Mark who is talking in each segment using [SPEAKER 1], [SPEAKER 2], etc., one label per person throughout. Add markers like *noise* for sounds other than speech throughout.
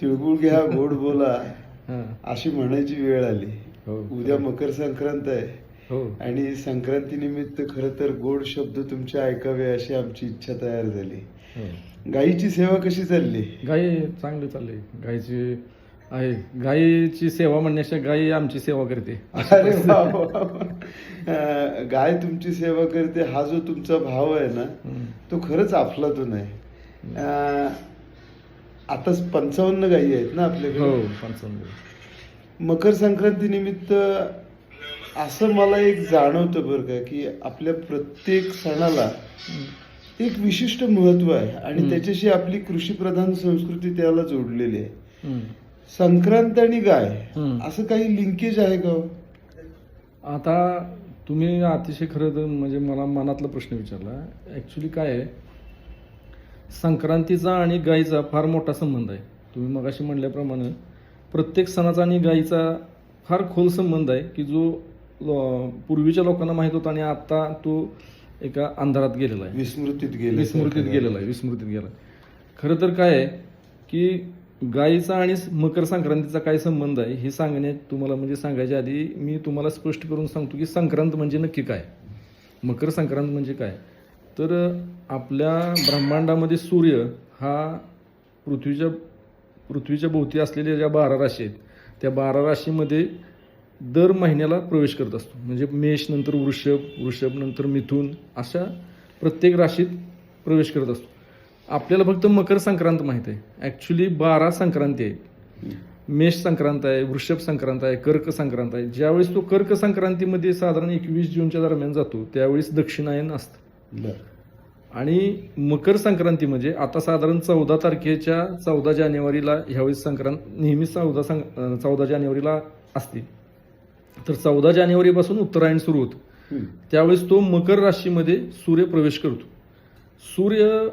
[SPEAKER 1] तिळगुळ घ्या गोड *laughs* बोला. अशी म्हणायची वेळ आली.
[SPEAKER 2] हो.
[SPEAKER 1] उद्या मकर संक्रांत आहे.
[SPEAKER 2] हो.
[SPEAKER 1] आणि संक्रांती निमित्त खर तर गोड शब्द तुमचे ऐकावे अशी आमची इच्छा तयार झाली.
[SPEAKER 2] हो.
[SPEAKER 1] गायीची सेवा कशी चालली?
[SPEAKER 2] गाई चांगली चालली. गायची आहे. गायीची सेवा म्हणण्याच्या गायी आमची सेवा करते.
[SPEAKER 1] अरे गाय तुमची सेवा करते हा जो तुमचा भाव आहे ना. तो खरंच अफलातून आहे. अं, आता पंचावन्न गायी आहेत ना
[SPEAKER 2] हो
[SPEAKER 1] आपल्याकडे
[SPEAKER 2] पंचावन्न
[SPEAKER 1] मकर संक्रांती निमित्त असं मला एक जाणवतं बरं का की आपल्या प्रत्येक सणाला एक विशिष्ट महत्त्व आहे आणि. त्याच्याशी आपली कृषीप्रधान संस्कृती त्याला जोडलेली आहे
[SPEAKER 2] हम्म.
[SPEAKER 1] संक्रांत आणि गाय
[SPEAKER 2] हम्म.
[SPEAKER 1] असं काही लिंकेज आहे का हो?
[SPEAKER 2] आता तुम्ही अतिशय खरं तर म्हणजे मला मनातला प्रश्न विचारला ॲक्च्युली काय आहे संक्रांतीचा आणि गायीचा फार मोठा संबंध आहे. तुम्ही मगाशी म्हणल्याप्रमाणे प्रत्येक सणाचा आणि गायीचा फार खोल संबंध आहे की जो पूर्वीच्या लोकांना माहीत होता आणि आता तो एका अंधारात गेलेला आहे.
[SPEAKER 1] विस्मृतीत गेले
[SPEAKER 2] विस्मृतीत गेलेला आहे विस्मृतीत गेला खरं तर काय आहे की गायीचा आणि मकर संक्रांतीचा काय संबंध आहे हे सांगण्यात तुम्हाला म्हणजे सांगायच्या आधी मी तुम्हाला स्पष्ट करून सांगतो की संक्रांत म्हणजे नक्की काय? मकर संक्रांत म्हणजे काय? तर आपल्या ब्रह्मांडामध्ये सूर्य हा पृथ्वीच्या पृथ्वीच्या भोवती असलेल्या ज्या बारा राशी आहेत त्या बारा राशीमध्ये दर महिन्याला प्रवेश करत असतो. म्हणजे मेष नंतर वृषभ वृषभ नंतर मिथून अशा प्रत्येक राशीत प्रवेश करत असतो. आपल्याला फक्त मकर संक्रांत माहीत आहे. ॲक्च्युली बारा संक्रांती आहेत. मेष संक्रांत आहे वृषभ संक्रांत आहे कर्क संक्रांत आहे. ज्यावेळेस तो कर्क संक्रांतीमध्ये साधारण एकवीस जूनच्या दरम्यान जातो त्यावेळेस दक्षिणायन असतं. आणि मकर संक्रांती म्हणजे आता साधारण चौदा तारखेच्या चौदा जानेवारीला ह्यावेळेस संक्रांत नेहमी चौदा अं, चौदा जानेवारीला असते. तर चौदा जानेवारीपासून उत्तरायण सुरू होतं. त्यावेळेस तो मकर राशीमध्ये सूर्य प्रवेश करतो. सूर्य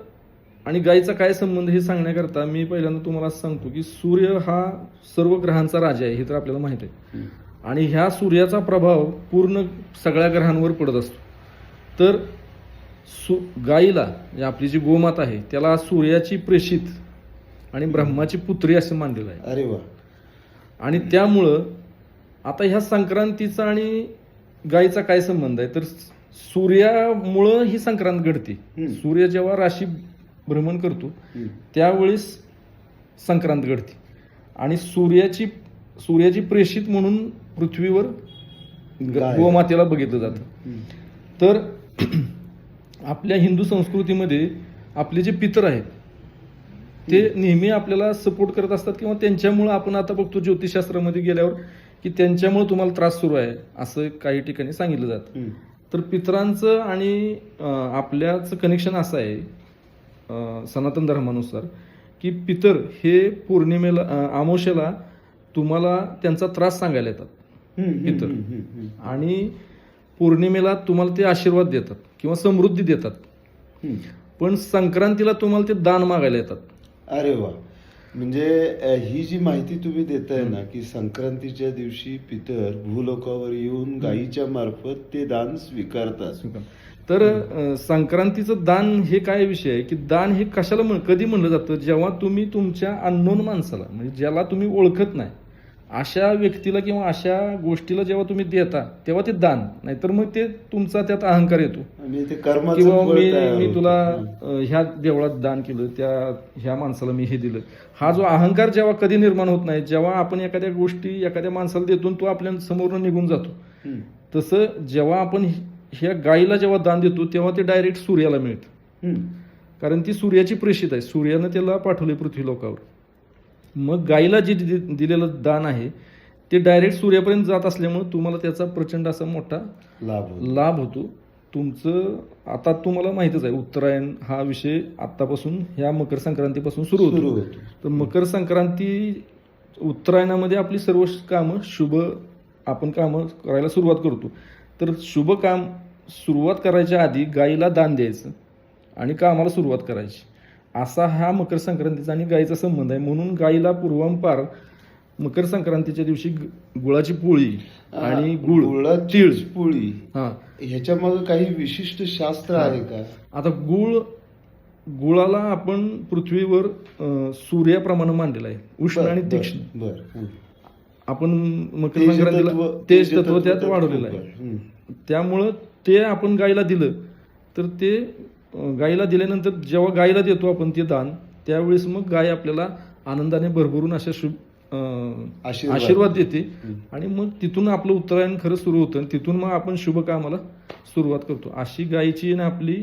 [SPEAKER 2] आणि गायीचा काय संबंध हे सांगण्याकरता मी पहिल्यांदा तुम्हाला सांगतो की सूर्य हा सर्व ग्रहांचा राजा आहे हे तर आपल्याला माहीत आहे. आणि ह्या सूर्याचा प्रभाव पूर्ण सगळ्या ग्रहांवर पडत असतो. तर सु गाईला म्हणजे आपली जी गोमाता आहे त्याला सूर्याची प्रेषित आणि ब्रह्माची पुत्री असं मानलेलं आहे
[SPEAKER 1] अरे वा
[SPEAKER 2] आणि त्यामुळं आता ह्या संक्रांतीचा आणि गायीचा काय संबंध आहे तर सूर्यामुळं ही संक्रांत घडते. सूर्य जेव्हा राशी भ्रमण करतो. त्यावेळेस संक्रांत घडते आणि सूर्याची सूर्याची प्रेषित म्हणून पृथ्वीवर. गोमातेला बघितलं जातं. तर आपल्या हिंदू संस्कृतीमध्ये आपले जे पितर आहेत ते नेहमी आपल्याला सपोर्ट करत असतात किंवा त्यांच्यामुळं आपण आता बघतो ज्योतिषशास्त्रामध्ये गेल्यावर की त्यांच्यामुळे तुम्हाला त्रास सुरू आहे असं काही ठिकाणी सांगितलं जातं. तर पितरांचं आणि आपल्याचं कनेक्शन असं आहे सनातन धर्मानुसार की पितर हे पौर्णिमेला अमावस्येला तुम्हाला त्यांचा त्रास सांगायला येतात पितर. आणि पौर्णिमेला तुम्हाला ते आशीर्वाद देतात किंवा समृद्धी देतात. पण संक्रांतीला तुम्हाला ते दान मागायला येतात.
[SPEAKER 1] अरे वा. म्हणजे ही जी माहिती तुम्ही देताय ना की संक्रांतीच्या दिवशी पितर भूलोकावर येऊन गायीच्या मार्फत ते दान स्वीकारतात.
[SPEAKER 2] तर संक्रांतीचं दान हे काय विषय आहे? की दान हे कशाला म्हण कधी म्हणलं जातं? जेव्हा तुम्ही तुमच्या अननोन माणसाला म्हणजे ज्याला तुम्ही ओळखत नाही अशा व्यक्तीला किंवा अशा गोष्टीला जेव्हा तुम्ही देता तेव्हा ते दान. नाहीतर मग ते तुमचा त्यात अहंकार येतो. किंवा मी मी. तुला ह्या देवळात दान केलं त्या ह्या माणसाला मी हे दिलं. हा जो अहंकार जेव्हा कधी निर्माण होत नाही जेव्हा आपण एखाद्या गोष्टी एखाद्या माणसाला देतो तो आपल्या समोरनं निघून जातो. तसं जेव्हा आपण ह्या गायीला जेव्हा दान देतो तेव्हा ते डायरेक्ट सूर्याला मिळतं. कारण ती सूर्याची प्रेषित आहे. सूर्यानं त्याला पाठवले पृथ्वी लोकावर मग गायीला जे दि- दिलेलं दान आहे ते डायरेक्ट सूर्यापर्यंत जात असल्यामुळे तुम्हाला त्याचा प्रचंड असा मोठा
[SPEAKER 1] लाभ.
[SPEAKER 2] लाभ होतो. तुमचं आता तुम्हाला माहितच आहे उत्तरायण हा विषय आत्तापासून ह्या मकर संक्रांतीपासून सुरू होतो. तर मकर संक्रांती उत्तरायणामध्ये आपली सर्व कामं शुभ आपण कामं करायला सुरुवात करतो. तर शुभ काम सुरुवात करायच्या आधी गाईला दान द्यायचं आणि कामाला सुरुवात करायची. असा हा मकर संक्रांतीचा आणि गाईचा संबंध आहे. म्हणून गाईला पूर्वांपार मकर संक्रांतीच्या दिवशी ग- गुळाची पोळी आणि गुळ
[SPEAKER 1] गुळाची
[SPEAKER 2] तीळ.
[SPEAKER 1] पोळी.
[SPEAKER 2] हा.
[SPEAKER 1] ह्याच्या मागे काही विशिष्ट शास्त्र आहे का?
[SPEAKER 2] आता गुळ गुळाला आपण पृथ्वीवर अं, सूर्याप्रमाणे मांडलेला आहे. उष्ण आणि तीक्ष्ण.
[SPEAKER 1] बर.
[SPEAKER 2] आपण मकर संक्रांतीला तेज तत्व त्यात वाढवलेलं आहे. त्यामुळं ते आपण गायीला दिलं तर ते अं, गायीला दिल्यानंतर जेव्हा गायीला देतो आपण ते दान त्यावेळेस मग गाय आपल्याला आनंदाने भरभरून अशा शुभ
[SPEAKER 1] आशीर्वाद.
[SPEAKER 2] देते. आणि मग तिथून आपलं उत्तरायण खरं सुरू होतं आणि तिथून मग आपण शुभ कामाला सुरुवात करतो अशी गायीची ना आपली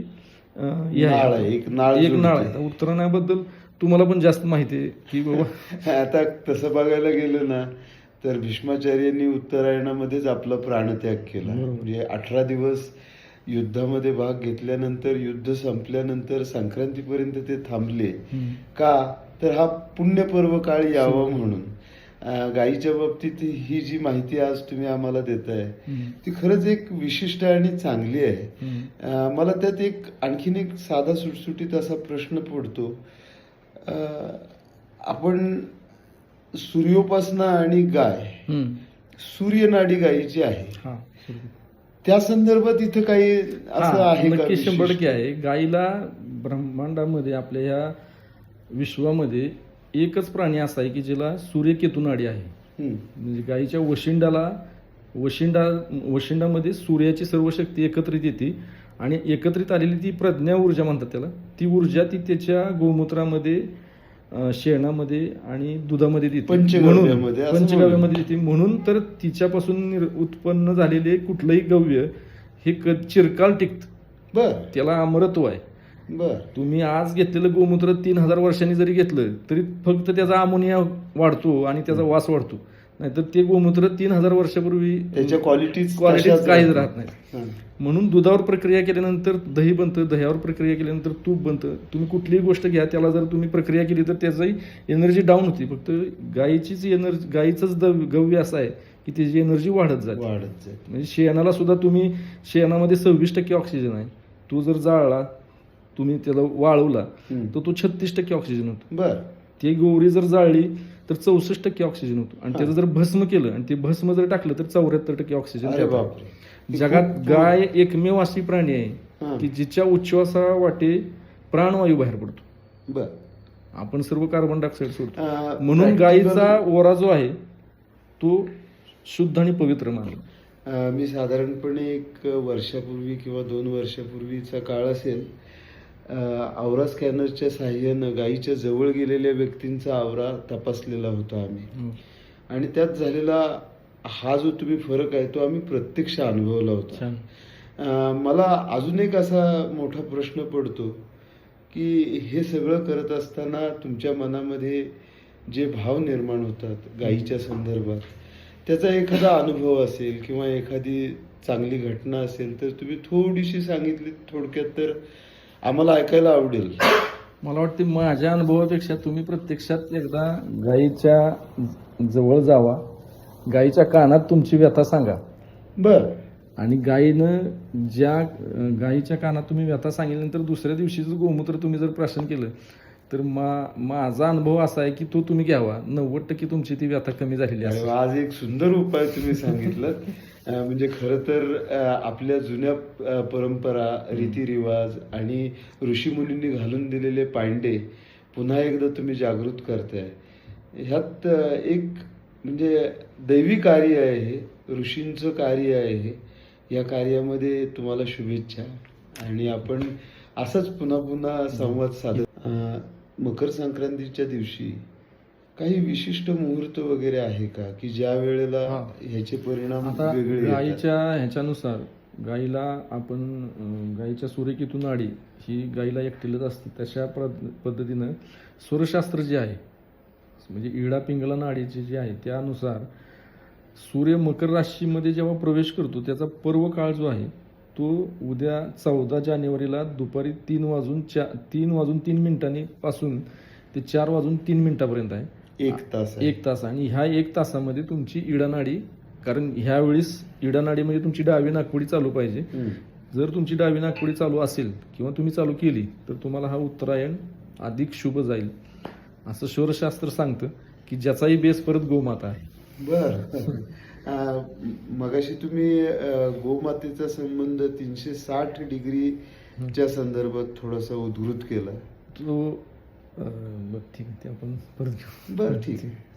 [SPEAKER 2] अं,
[SPEAKER 1] नाळ आहे, एक नाळ
[SPEAKER 2] एक नाळ उत्तरायणाबद्दल तुम्हाला पण जास्त माहिती आहे की बाबा *laughs*
[SPEAKER 1] आता तसं बघायला गेलं ना तर भीष्माचार्यांनी उत्तरायणामध्येच आपला प्राणत्याग केला. म्हणजे अठरा दिवस युद्धामध्ये भाग घेतल्यानंतर युद्ध संपल्यानंतर संक्रांतीपर्यंत ते थांबले. का तर हा पुण्यपर्व काळ यावा म्हणून गायीच्या बाबतीत ही जी माहिती आज तुम्ही आम्हाला देताय. ती खरंच एक विशिष्ट आणि चांगली आहे मला त्यात एक आणखीन एक साधा सुटसुटीत असा प्रश्न पडतो आपण सूर्योपासना आणि गाय. सूर्यनाडी गायीची आहे. त्या संदर्भात इथं काही असं
[SPEAKER 2] हा,
[SPEAKER 1] आहे का
[SPEAKER 2] नक्की शंभर? टक्के आहे गाईला ब्रह्मांडामध्ये आपल्या ह्या विश्वामध्ये एकच प्राणी असा आहे की ज्याला सूर्यकेतू नाडी आहे. म्हणजे गाईच्या वशिंडाला वशिंडा वशिंडामध्ये सूर्याची सर्व शक्ती एकत्रित येते आणि एकत्रित आलेली ती प्रज्ञा ऊर्जा म्हणतात त्याला ती ऊर्जा ती त्याच्या गोमूत्रामध्ये शेणामध्ये आणि दुधामध्ये देते.
[SPEAKER 1] पंचगव्यामध्ये
[SPEAKER 2] देते. म्हणून तर तिच्यापासून उत्पन्न झालेले कुठलंही गव्य हे क चिरकाल टिकत.
[SPEAKER 1] बर.
[SPEAKER 2] त्याला अमरत्व आहे.
[SPEAKER 1] बर.
[SPEAKER 2] तुम्ही आज घेतलेलं गोमूत्र तीन हजार वर्षांनी जरी घेतलं तरी फक्त त्याचा अमोनिया वाढतो आणि त्याचा वास वाढतो. नाहीतर ते गोमूत्र तीन हजार वर्षापूर्वी
[SPEAKER 1] त्याच्या क्वालिटीज
[SPEAKER 2] क्वालिटीज
[SPEAKER 1] तशाच
[SPEAKER 2] काहीच. राहत नाही. म्हणून दुधावर प्रक्रिया केल्यानंतर दही बनतं दह्यावर प्रक्रिया केल्यानंतर तूप बनतं. तुम्ही कुठलीही गोष्ट घ्या त्याला जर तुम्ही प्रक्रिया केली तर त्याची एनर्जी डाऊन होती. फक्त गायीचीच एनर्जी गायीचंच द- गव्य असं आहे की त्याची एनर्जी वाढत जाते.
[SPEAKER 1] वाढत जाते.
[SPEAKER 2] म्हणजे शेणाला सुद्धा तुम्ही शेणामध्ये सव्वीस टक्के ऑक्सिजन आहे. तो जर जाळला तुम्ही त्याला वाळवला. तर तो छत्तीस टक्के ऑक्सिजन होतो.
[SPEAKER 1] बर.
[SPEAKER 2] ती गौरी जर जाळली तर चौसष्ट टक्के ऑक्सिजन होतो. आणि. त्याचं जर भस्म केलं आणि ते भस्म जर टाकलं तर चौऱ्याहत्तर टक्के ऑक्सिजन जगात गाय एकमेव अशी प्राणी आहे. की जिच्या उच्छ्वासा वाटे प्राणवायू बाहेर पडतो.
[SPEAKER 1] बर.
[SPEAKER 2] आपण सर्व कार्बन डायऑक्साईड सोडतो. म्हणून गायीचा ओरा जो आहे तो शुद्ध आणि पवित्र मानला.
[SPEAKER 1] मी साधारणपणे एक वर्षापूर्वी किंवा दोन वर्षापूर्वीचा काळ असेल आवरा स्कॅनरच्या साह्यानं गायीच्या जवळ गेलेल्या व्यक्तींचा आवरा तपासलेला होता आम्ही. आणि त्यात झालेला हा जो तुम्ही फरक आहे तो आम्ही प्रत्यक्ष अनुभवला होता. मला अजून एक असा मोठा प्रश्न पडतो की हे सगळं करत असताना तुमच्या मनामध्ये जे भाव निर्माण होतात गायीच्या संदर्भात त्याचा एखादा अनुभव असेल किंवा एखादी चांगली घटना असेल तर तुम्ही थोडीशी सांगितली थोडक्यात तर आम्हाला ऐकायला आवडेल.
[SPEAKER 2] मला वाटते माझ्या अनुभवापेक्षा तुम्ही प्रत्यक्षात एकदा गायीच्या जवळ जावा. गायीच्या कानात तुमची व्यथा सांगा.
[SPEAKER 1] बर.
[SPEAKER 2] आणि गायीनं ज्या गायीच्या कानात तुम्ही व्यथा सांगितल्यानंतर दुसऱ्या दिवशीचं गोमूत्र तुम्ही जर प्राशन केलं तर मा माझा अनुभव असा आहे की तो तुम्ही घ्यावा. नव्वद टक्के तुमची ती व्यथा कमी झालेली
[SPEAKER 1] वा, आज एक सुंदर उपाय तुम्ही सांगितलं *laughs* म्हणजे खरं तर आपल्या जुन्या परंपरा रीतिरिवाज आणि ऋषीमुनींनी घालून दिलेले पांडे पुन्हा एकदा तुम्ही जागृत करताय. ह्यात एक म्हणजे दैवी कार्य आहे हे ऋषींचं कार्य आहे. हे या कार्यामध्ये तुम्हाला शुभेच्छा. आणि आपण असंच पुन्हा पुन्हा संवाद साधत मकर संक्रांतीच्या दिवशी काही विशिष्ट मुहूर्त वगैरे आहे का की ज्या वेळेला
[SPEAKER 2] हा.
[SPEAKER 1] ह्याचे परिणाम
[SPEAKER 2] आता
[SPEAKER 1] वेगळे येतात?
[SPEAKER 2] गायीच्या ह्याच्यानुसार गायीला आपण अं, गायीच्या सूर्यकेतू नाडी ही गायीला एकटीलच असते तशा पद- पद्धतीनं सूर्यशास्त्र जे आहे म्हणजे इडा पिंगला नाडीचे जे आहे त्यानुसार सूर्य मकर राशीमध्ये जेव्हा प्रवेश करतो त्याचा पर्व काळ जो आहे तो उद्या चौदा जानेवारीला दुपारी तीन वाजून चा तीन वाजून तीन मिनिटांनी पासून ते चार वाजून तीन मिनिटापर्यंत आहे.
[SPEAKER 1] एक तास.
[SPEAKER 2] एक तास आणि ह्या एक तासामध्ये तुमची इडानाडी कारण ह्या वेळेस इडानाडी म्हणजे तुमची डावी नागपुडी चालू पाहिजे. जर तुमची डावी नागपुडी चालू असेल किंवा तुम्ही चालू केली तर तुम्हाला हा उत्तरायण अधिक शुभ जाईल. असं शोरशास्त्र सांगतं की ज्याचाही बेस परत गोमाता. आहे
[SPEAKER 1] बर. *laughs* मगाशी तुम्ही गोमातेचा संबंध तीनशे साठ डिग्रीच्या संदर्भात थोडासा उद्धृत केला.
[SPEAKER 2] तो बरं ठीक आहे ते आपण परत घेऊ.
[SPEAKER 1] बरं ठीक आहे.